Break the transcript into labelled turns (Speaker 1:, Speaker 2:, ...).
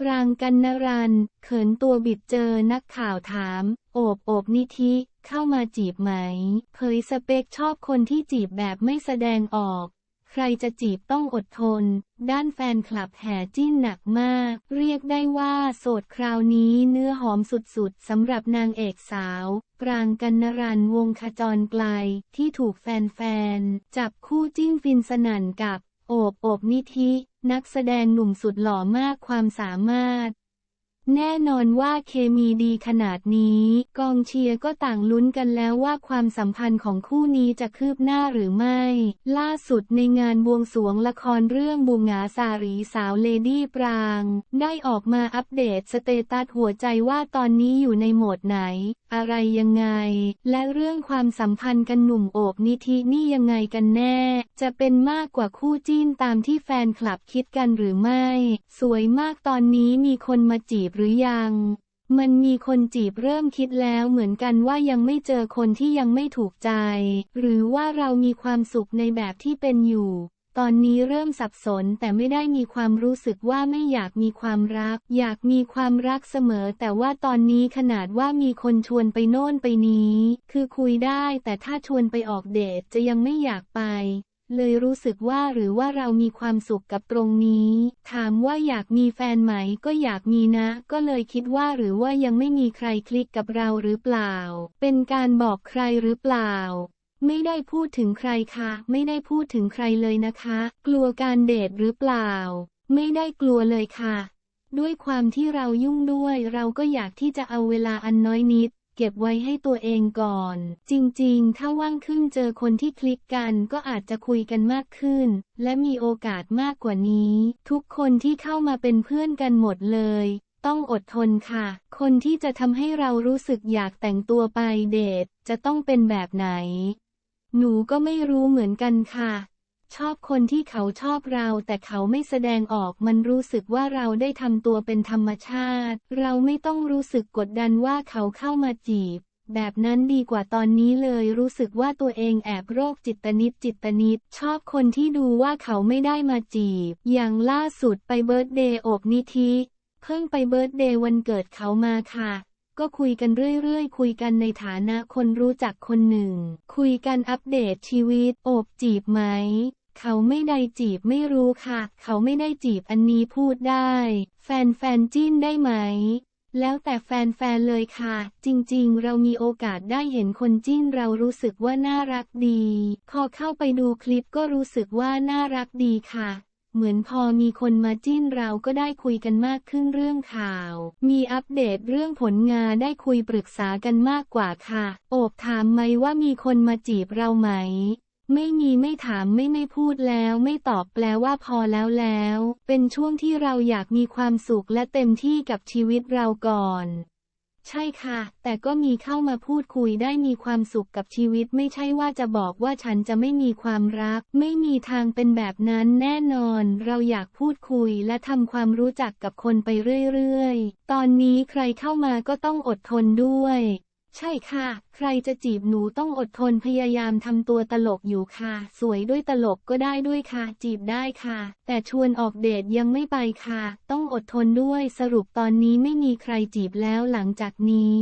Speaker 1: ปรางกันนรัน เขินตัวบิดเจอนักข่าวถาม โอบโอบนิธิ เข้ามาจีบไหม เผยสเปคชอบคนที่จีบแบบไม่แสดงออก ใครจะจีบต้องอดทน ด้านแฟนคลับแห่จิ้นหนักมาก เรียกได้ว่าโสดคราวนี้เนื้อหอมสุดๆสำหรับนางเอกสาว ปรางกันนรันวงขจรไกล ที่ถูกแฟนๆ จับคู่จิ้นฟินสนั่นกับ โอบโอบนิธิ นักแสดงหนุ่มสุดหล่อมากความสามารถ แน่นอนว่าเคมีดีขนาดนี้ กองเชียร์ก็ต่างลุ้นกันแล้วว่าความสัมพันธ์ของคู่นี้จะคืบหน้าหรือไม่ ล่าสุดในงานบวงสรวงละครเรื่องบุงหงาสารีสาวเลดี้ปราง ได้ออกมาอัปเดตสเตตัสหัวใจว่าตอนนี้อยู่ในโหมดไหน อะไรยังไง และเรื่องความสัมพันธ์กันหนุ่มโอบนิธินี่ยังไงกันแน่ จะเป็นมากกว่าคู่จิ้นตามที่แฟนคลับคิดกันหรือไม่ สวยมากตอนนี้มีคนมาจีบหรือยัง มันมีคนจีบเริ่มคิดแล้วเหมือนกันว่ายังไม่เจอคนที่ยังไม่ถูกใจ หรือว่าเรามีความสุขในแบบที่เป็นอยู่ ตอนนี้เริ่มสับสนแต่ไม่ได้มีความรู้สึกว่าไม่อยากมีความรัก อยากมีความรักเสมอ แต่ว่าตอนนี้ขนาดว่ามีคนชวนไปโน่นไปนี้ คือคุยได้แต่ถ้าชวนไปออกเดทจะยังไม่อยากไป เลยรู้สึกว่าหรือว่าเรามีความสุขกับตรงนี้ ถามว่าอยากมีแฟนไหมก็อยากมีนะ ก็เลยคิดว่าหรือว่ายังไม่มีใครคลิกกับเราหรือเปล่า เป็นการบอกใครหรือเปล่า ไม่ได้พูดถึงใครค่ะ ไม่ได้พูดถึงใครเลยนะคะ กลัวการเดทหรือเปล่า ไม่ได้กลัวเลยค่ะ ด้วยความที่เรายุ่งด้วย เราก็อยากที่จะเอาเวลาอันน้อยนิด เก็บไว้ให้ตัวเองก่อน จริงๆ ถ้าว่างขึ้นเจอคนที่คลิกกันก็อาจจะคุยกันมากขึ้น และมีโอกาสมากกว่านี้ ทุกคนที่เข้ามาเป็นเพื่อนกันหมดเลย ต้องอดทนค่ะ คนที่จะทำให้เรารู้สึกอยากแต่งตัวไปเดทจะต้องเป็นแบบไหน หนูก็ไม่รู้เหมือนกันค่ะ ชอบคนที่เขาชอบเราแต่เขาไม่แสดงออกมันรู้สึกว่าเราได้ทำตัวเป็นธรรมชาติ เราไม่ต้องรู้สึกกดดันว่าเขาเข้ามาจีบ แบบนั้นดีกว่าตอนนี้เลยรู้สึกว่าตัวเองแอบโรคจิตนิดจิตนิด ชอบคนที่ดูว่าเขาไม่ได้มาจีบ อย่างล่าสุดไปเบิร์ตเดย์โอบนิธิเพิ่งไปเบิร์ตเดย์วันเกิดเขามาค่ะก็คุยกันเรื่อยๆ คุยกันในฐานะคนรู้จักคนหนึ่ง คุยกันอัปเดตชีวิต โอบจีบไหม เขาไม่ได้จีบไม่รู้ค่ะ เขาไม่ได้จีบอันนี้พูดได้แฟนแฟนๆจิ้นได้ไหม แล้วแต่แฟนๆเลยค่ะ จริงๆ เรามีโอกาสได้เห็นคนจิ้นเรารู้สึกว่าน่ารักดี พอเข้าไปดูคลิปก็รู้สึกว่าน่ารักดีค่ะ เหมือนพอมีคนมาจิ้นเราก็ได้คุยกันมากขึ้นเรื่องข่าว มีอัปเดตเรื่องผลงานได้คุยปรึกษากันมากกว่าค่ะ โอบถามไหมว่ามีคนมาจีบเราไหม ไม่มีไม่ถามไม่ไม่พูดแล้วไม่ตอบแปลว่าพอแล้วแล้ว เป็นช่วงที่เราอยากมีความสุขและเต็มที่กับชีวิตเราก่อน ใช่ค่ะ แต่ก็มีเข้ามาพูดคุยได้มีความสุขกับชีวิตไม่ใช่ว่าจะบอกว่าฉันจะไม่มีความรัก ไม่มีทางเป็นแบบนั้นแน่นอน เราอยากพูดคุยและทำความรู้จักกับคนไปเรื่อยๆ ตอนนี้ใครเข้ามาก็ต้องอดทนด้วย ใช่ค่ะ ใครจะจีบหนูต้องอดทนพยายามทำตัวตลกอยู่ค่ะ สวยด้วยตลกก็ได้ด้วยค่ะ จีบได้ค่ะ แต่ชวนออกเดทยังไม่ไปค่ะ ต้องอดทนด้วยสรุปตอนนี้ไม่มีใครจีบแล้วหลังจากนี้